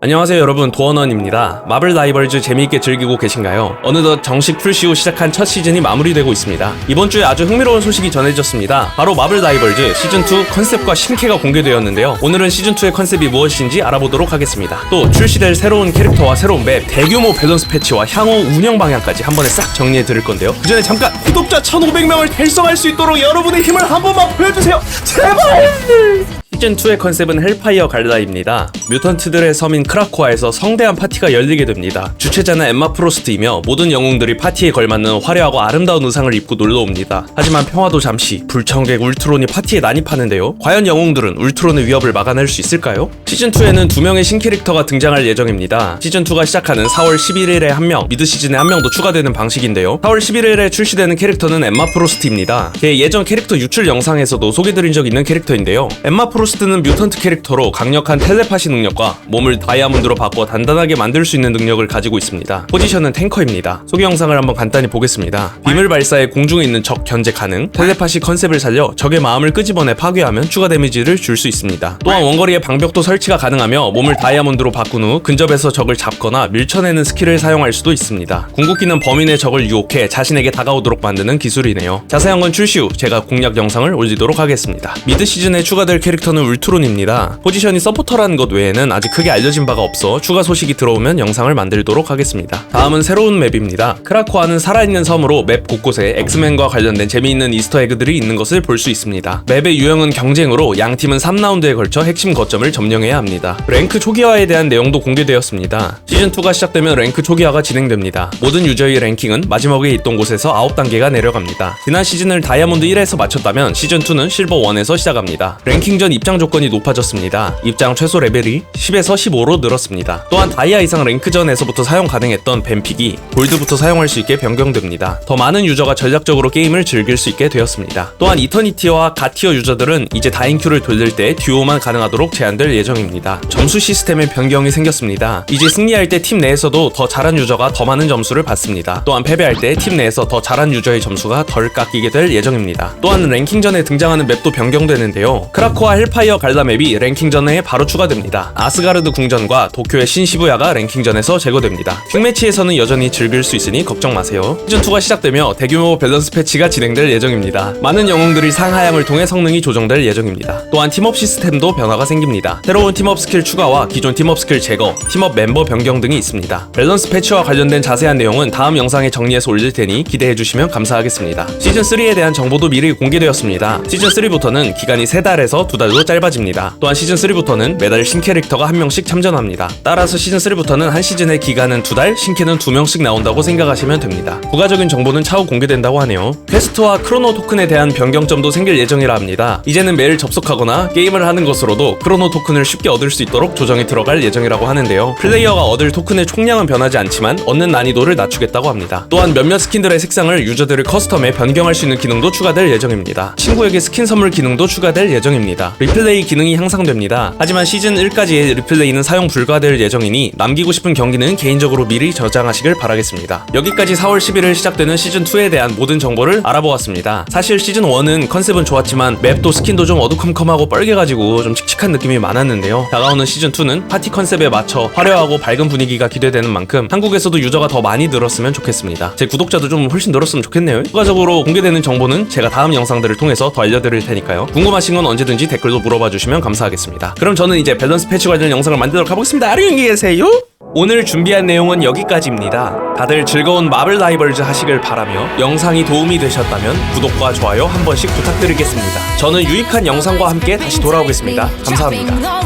안녕하세요 여러분 도원원입니다. 마블 라이벌즈 재미있게 즐기고 계신가요? 어느덧 정식 후 시작한 첫 시즌이 마무리되고 있습니다. 이번 주에 아주 흥미로운 소식이 전해졌습니다. 바로 마블 라이벌즈 시즌2 컨셉과 신캐가 공개되었는데요. 오늘은 시즌2의 컨셉이 무엇인지 알아보도록 하겠습니다. 또 출시될 새로운 캐릭터와 새로운 맵, 대규모 밸런스 패치와 향후 운영 방향까지 한 번에 싹 정리해 드릴 건데요. 그 전에 잠깐 구독자 1500명을 달성할 수 있도록 여러분의 힘을 한 번만 보여주세요. 제발! 시즌2의 컨셉은 헬파이어 갈라입니다. 뮤턴트들의 섬인 크라코아에서 성대한 파티가 열리게 됩니다. 주최자는 엠마 프로스트이며 모든 영웅들이 파티에 걸맞는 화려하고 아름다운 의상을 입고 놀러 옵니다. 하지만 평화도 잠시 불청객 울트론이 파티에 난입하는데요. 과연 영웅들은 울트론의 위협을 막아낼 수 있을까요? 시즌2에는 두 명의 신캐릭터가 등장할 예정입니다. 시즌2가 시작하는 4월 11일에 한 명, 미드 시즌에 한 명 더 추가되는 방식인데요. 4월 11일에 출시되는 캐릭터는 엠마 프로스트입니다. 걔 예전 캐릭터 유출 영상에서도 소개드린 적 있는 캐릭터인데요. 엠마 프로스트 는 뮤턴트 캐릭터로 강력한 텔레파시 능력과 몸을 다이아몬드로 바꿔 단단하게 만들 수 있는 능력을 가지고 있습니다. 포지션은 탱커입니다. 소개 영상을 한번 간단히 보겠습니다. 비물 발사에 공중에 있는 적 견제 가능, 텔레파시 컨셉을 살려 적의 마음을 끄집어내 파괴하면 추가 데미지를 줄 수 있습니다. 또한 원거리에 방벽도 설치가 가능하며 몸을 다이아몬드로 바꾼 후 근접에서 적을 잡거나 밀쳐내는 스킬을 사용할 수도 있습니다. 궁극기는 범인의 적을 유혹해 자신에게 다가오도록 만드는 기술이네요. 자세한 건 출시 후 제가 공략 영상을 올리도록 하겠습니다. 미드 시즌에 추가될 캐릭터는 울트론입니다. 포지션이 서포터라는 것 외에는 아직 크게 알려진 바가 없어 추가 소식이 들어오면 영상을 만들도록 하겠습니다. 다음은 새로운 맵입니다. 크라코아는 살아있는 섬으로 맵 곳곳에 엑스맨과 관련된 재미있는 이스터 에그들이 있는 것을 볼 수 있습니다. 맵의 유형은 경쟁으로 양 팀은 3라운드에 걸쳐 핵심 거점을 점령해야 합니다. 랭크 초기화에 대한 내용도 공개되었습니다. 시즌2가 시작되면 랭크 초기화가 진행됩니다. 모든 유저의 랭킹은 마지막에 있던 곳에서 9단계가 내려갑니다. 지난 시즌을 다이아몬드 1에서 마쳤다면 시즌2는 실버 1에서 시작합니다. 랭킹 전 입장 조건이 높아졌습니다. 입장 최소 레벨이 10에서 15로 늘었습니다. 또한 다이아 이상 랭크전에서부터 사용 가능했던 뱀픽이 골드부터 사용할 수 있게 변경됩니다. 더 많은 유저가 전략적으로 게임을 즐길 수 있게 되었습니다. 또한 이터니티와 가티어 유저들은 이제 다인큐를 돌릴 때 듀오만 가능하도록 제한될 예정입니다. 점수 시스템의 변경이 생겼습니다. 이제 승리할 때 팀 내에서도 더 잘한 유저가 더 많은 점수를 받습니다. 또한 패배할 때 팀 내에서 더 잘한 유저의 점수가 덜 깎이게 될 예정입니다. 또한 랭킹전에 등장하는 맵도 변경되는데요. 크라코아 헬파 이어 갈라 맵이 랭킹 전에 바로 추가됩니다. 아스가르드 궁전과 도쿄의 신시부야가 랭킹전에서 제거됩니다. 퀵매치에서는 여전히 즐길 수 있으니 걱정 마세요. 시즌2가 시작되며 대규모 밸런스 패치가 진행될 예정입니다. 많은 영웅들이 상하향을 통해 성능이 조정될 예정입니다. 또한 팀업 시스템도 변화가 생깁니다. 새로운 팀업 스킬 추가와 기존 팀업 스킬 제거, 팀업 멤버 변경 등이 있습니다. 밸런스 패치와 관련된 자세한 내용은 다음 영상에 정리해서 올릴 테니 기대해 주시면 감사하겠습니다. 시즌 3에 대한 정보도 미리 공개되었습니다. 시즌 3부터는 기간이 3달에서 2달로 짧아집니다. 또한 시즌 3부터는 매달 신캐릭터가 한 명씩 참전합니다. 따라서 시즌 3부터는 한 시즌의 기간은 2달, 신캐는 2명씩 나온다고 생각하시면 됩니다. 부가적인 정보는 차후 공개된다고 하네요. 퀘스트와 크로노 토큰에 대한 변경점도 생길 예정이라 합니다. 이제는 매일 접속하거나 게임을 하는 것으로도 크로노 토큰을 쉽게 얻을 수 있도록 조정이 들어갈 예정이라고 하는데요. 플레이어가 얻을 토큰의 총량은 변하지 않지만 얻는 난이도를 낮추겠다고 합니다. 또한 몇몇 스킨들의 색상을 유저들의 커스텀에 변경할 수 있는 기능도 추가될 예정입니다. 친구에게 스킨 선물 기능도 추가될 예정입니다. 리플레이 기능이 향상됩니다. 하지만 시즌 1까지의 리플레이는 사용 불가될 예정이니 남기고 싶은 경기는 개인적으로 미리 저장하시길 바라겠습니다. 여기까지 4월 11일 시작되는 시즌 2에 대한 모든 정보를 알아보았습니다. 사실 시즌 1은 컨셉은 좋았지만 맵도 스킨도 좀 어두컴컴하고 뻘개가지고 좀 칙칙한 느낌이 많았는데요. 다가오는 시즌 2는 파티 컨셉에 맞춰 화려하고 밝은 분위기가 기대되는 만큼 한국에서도 유저가 더 많이 늘었으면 좋겠습니다. 제 구독자도 좀 훨씬 늘었으면 좋겠네요. 추가적으로 공개되는 정보는 제가 다음 영상들을 통해서 더 알려드릴 테니까요. 궁금하신 건 언제든지 댓글로 물어봐 주시면 감사하겠습니다. 그럼 저는 이제 밸런스 패치 관련 영상을 만들도록 가보겠습니다. 안녕히 계세요. 오늘 준비한 내용은 여기까지입니다. 다들 즐거운 마블 라이벌즈 하시길 바라며 영상이 도움이 되셨다면 구독과 좋아요 한 번씩 부탁드리겠습니다. 저는 유익한 영상과 함께 다시 돌아오겠습니다. 감사합니다.